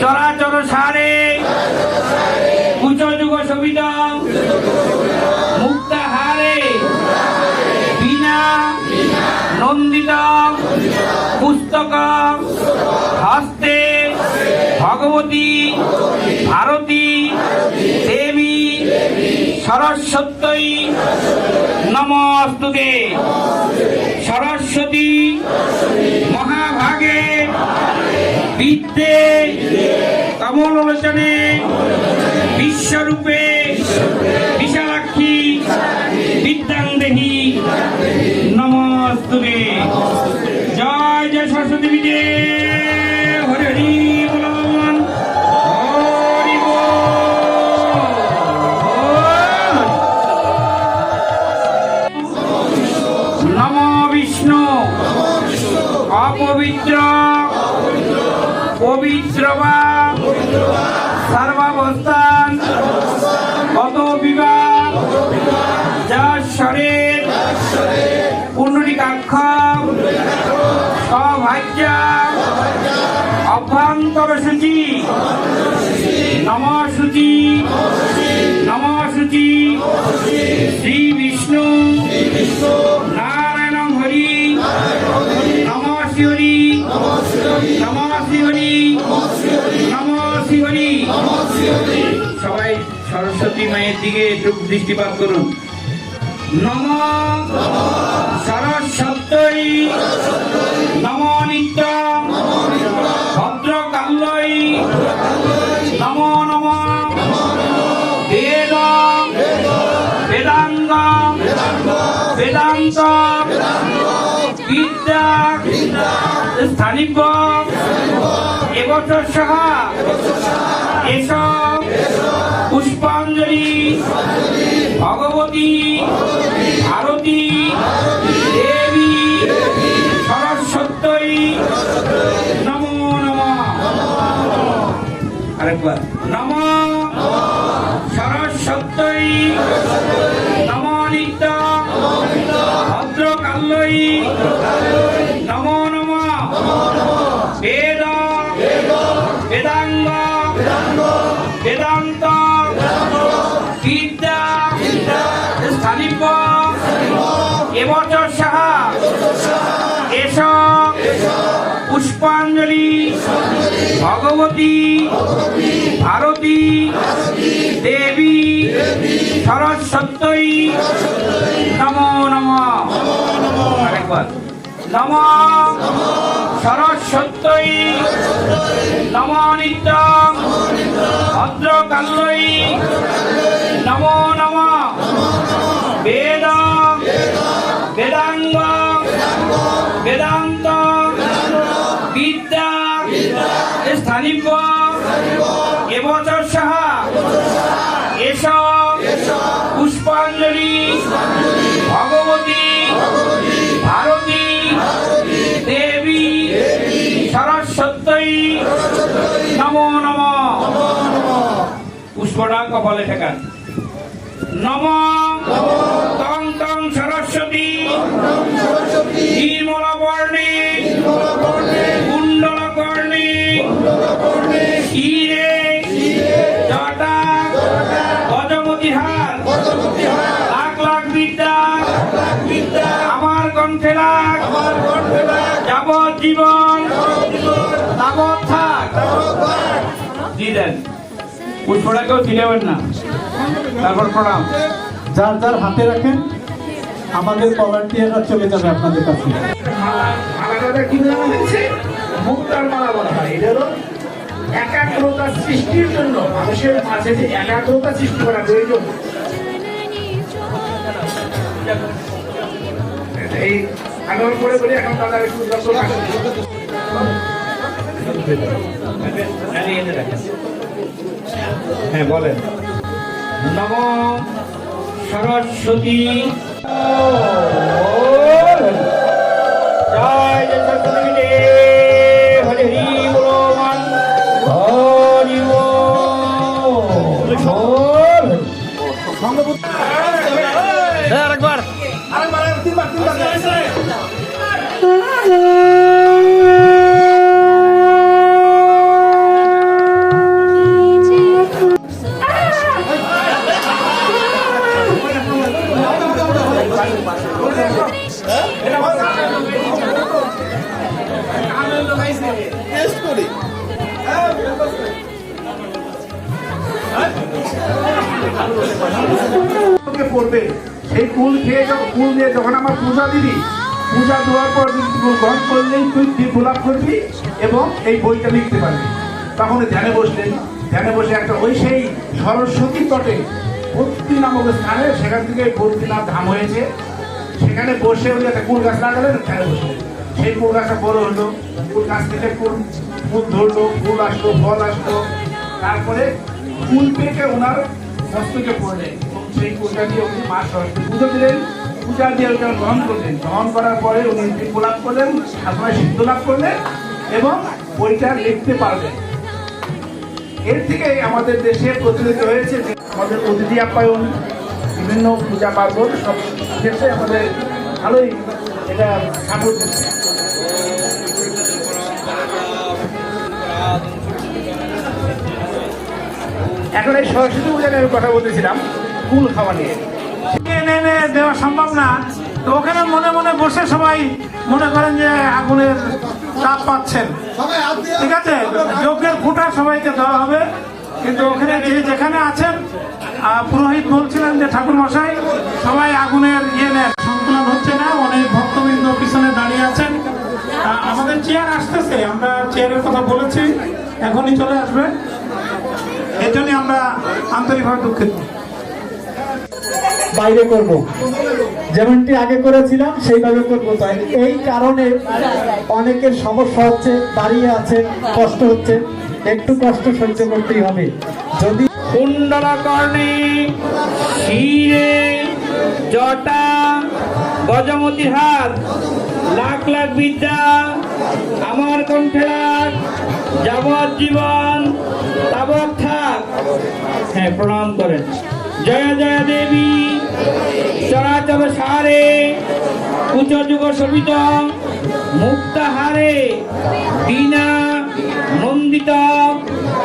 চরাচর সারে। কুচ যুগ সবিত মুক্তাহারে বিনা নন্দিত, পুস্তক হস্তে ভগবতী ভারতী দেবী সরস্বত্যই নমস্তুতে। সরস্বতী মহাভাগে বিদ্যে কমলোচনে বিশ্বরূপে, বিশালাক্ষী বিদ্যাং দেহি নমস্তুতে। জয় জয় সরস্বতী বিজে। হরি হরি বলবান হরি বিষ্ণু। অপবিত্র। পবিত্র বা সর্বাবস্থান। কত বিবাহ যার শরীর পুণ্ডরিকাক্ষ সৌভাগ্য অভ্যন্তর সূচি নম সূচি নম সূচি শ্রী বিষ্ণু সবাই সরস্বতী মায়ের দিকে একটু দৃষ্টিপাত করুন। নম সরস্বতী। নম নিত্য। ভদ্রকাল্যই নম নম। বেদ। বেদাঙ্গ। বেদান্ত। বিদ্যা। স্থানিক এবছর সাহা এসব পুষ্পাঞ্জলি ভগবতী পুষ্পাঞ্জলি ভগবতী ভারতী দেবী সরস্বতী। নম নম। নম সরস্বতী। নম নিত্য ভদ্রকাল্যই পুষ্পাঞ্জলি, ভগবতী, ভারতী, দেবী, সরস্বতী, নমো নম। পুষ্পটা কপালে ঠেকান। নম, তং তং সরস্বতী নির্মল বর্ণে কুণ্ডল কর্ণে ক্ষীরে লাখ লাখ বিদ্যা আমার কণ্ঠে লাখ। যাবজ্জীবন তাবৎ থাক। দিলেন পুষ্পটাকেও দিলেন না। তারপর প্রণাম। যার যার হাতে রাখেন আমাদের ভলান্টিয়াররা চলে যাবে আপনাদের কাছে। মুক্তার মালা বলা হয়। এটা হলো একাগ্রতা সৃষ্টির জন্য মানুষের মাঝে যে একাগ্রতা সৃষ্টি করা প্রয়োজন এই আগর করে বলি এখন দাদা একটু দর্শক হ্যাঁ বলেন। নম সরস্বতী। জয় জয় সরস্বতী দেব, হরি হরি বল হরি বল। পড়বে সেই কুল খেয়ে যখন ফুল দিয়ে যখন আমার পূজা দিদি পূজা দেওয়ার পর কুল গ্রহণ করলেই তুই তুই গোলাপ করবি এবং এই বইটা লিখতে পারবি। তখন ধ্যানে বসলেন। ধ্যানে বসে একটা ওই সেই সরস্বতী তটে ভক্তি নামক স্থানে সেখান থেকে ভক্তিনাথ ধাম হয়েছে। সেখানে বসে উনি একটা কুল গাছ লাগালেন, ধ্যানে বসলেন। সেই কুল গাছটা বড় হলো। কুল গাছ থেকে কুল ফুল ধরলো, ফুল আসলো, ফল আসলো। তারপরে ফুল পেকে ওনার মস্তকে পড়লেন। সেই পূজা দিয়ে উনি মা সরস্বতী পুজো দিলেন। পূজা দিয়ে ওটা গ্রহণ করলেন। গ্রহণ করার পরে উনি দীপ লাভ করলেন ঠাকুমায় সিদ্ধ লাভ করলেন এবং বইটা লিখতে পারবেন এর থেকে আমাদের দেশে প্রচলিত হয়েছে যে আমাদের অতিথি আপ্যায়ন, বিভিন্ন পূজা পার্বণ সব ক্ষেত্রে আমাদের ভালোই এটা সাপোর্ট এখন এই সরস্বতী পূজা নিয়ে আমি কথা বলতেছিলাম কুল খাওয়া নিয়ে। এনে এনে দেওয়া সম্ভব না। তো ওখানে মনে মনে বসে সবাই মনে করেন যে আগুনের তাপ পাচ্ছেন। ঠিক আছে? যজ্ঞের ফুটা সবাইকে দেওয়া হবে। কিন্তু ওখানে যে যেখানে আছেন পুরোহিত বলছিলেন যে ঠাকুর মশাই, সবাই আগুনের ইয়ে নেন সংকলন হচ্ছে না, অনেক ভক্তবৃন্দ পিছনে দাঁড়িয়ে আছেন। আমাদের চেয়ার আসতেছে, আমরা চেয়ারের কথা বলেছি, এখনই চলে আসবে। এর জন্য আমরা আন্তরিকভাবে দুঃখিত। বাইরে করব। যেমনটি আগে করেছিলাম, সেইভাবে করব। তাই এই কারণে অনেকের সমস্যা হচ্ছে, দাঁড়িয়ে আছে, কষ্ট হচ্ছে। একটু কষ্ট সহ্য করতেই হবে। যদি জটা গজমতির হাত, লাখ লাখ বিদ্যা আমার কণ্ঠে রাখ যাবজ্জীবন তাবৎ থাক। হ্যাঁ প্রণাম করেন। জয় জয় দেবী চরাচর সারে, উচ্চ যুগ শোভিত মুক্তাহারে বীণা নন্দিত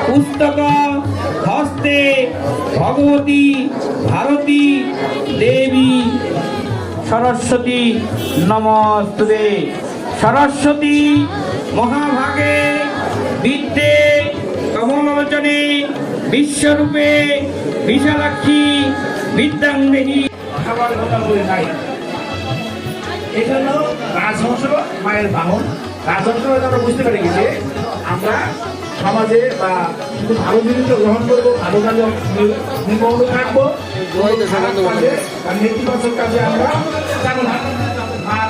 পুস্তক হস্তে ভগবতী ভারতী দেবী। সরস্বতী নমস্তুতে। সরস্বতী মহাভাগে বিদ্যে কমলোচনে বিশ্বরূপে বিশালাক্ষী বিদ্যাঙ্গী খাবার কথা বলে নাই এই জন্য রাজহংস মায়ের বাহন। রাজহংস হয়তো আমরা বুঝতে পারি যে আমরা সমাজে বা শুধু ভালো জিনিস গ্রহণ করব ভালো কাজে নিমগ্ন থাকব। নেতিবাচক কাজে আমরা যাব না। আর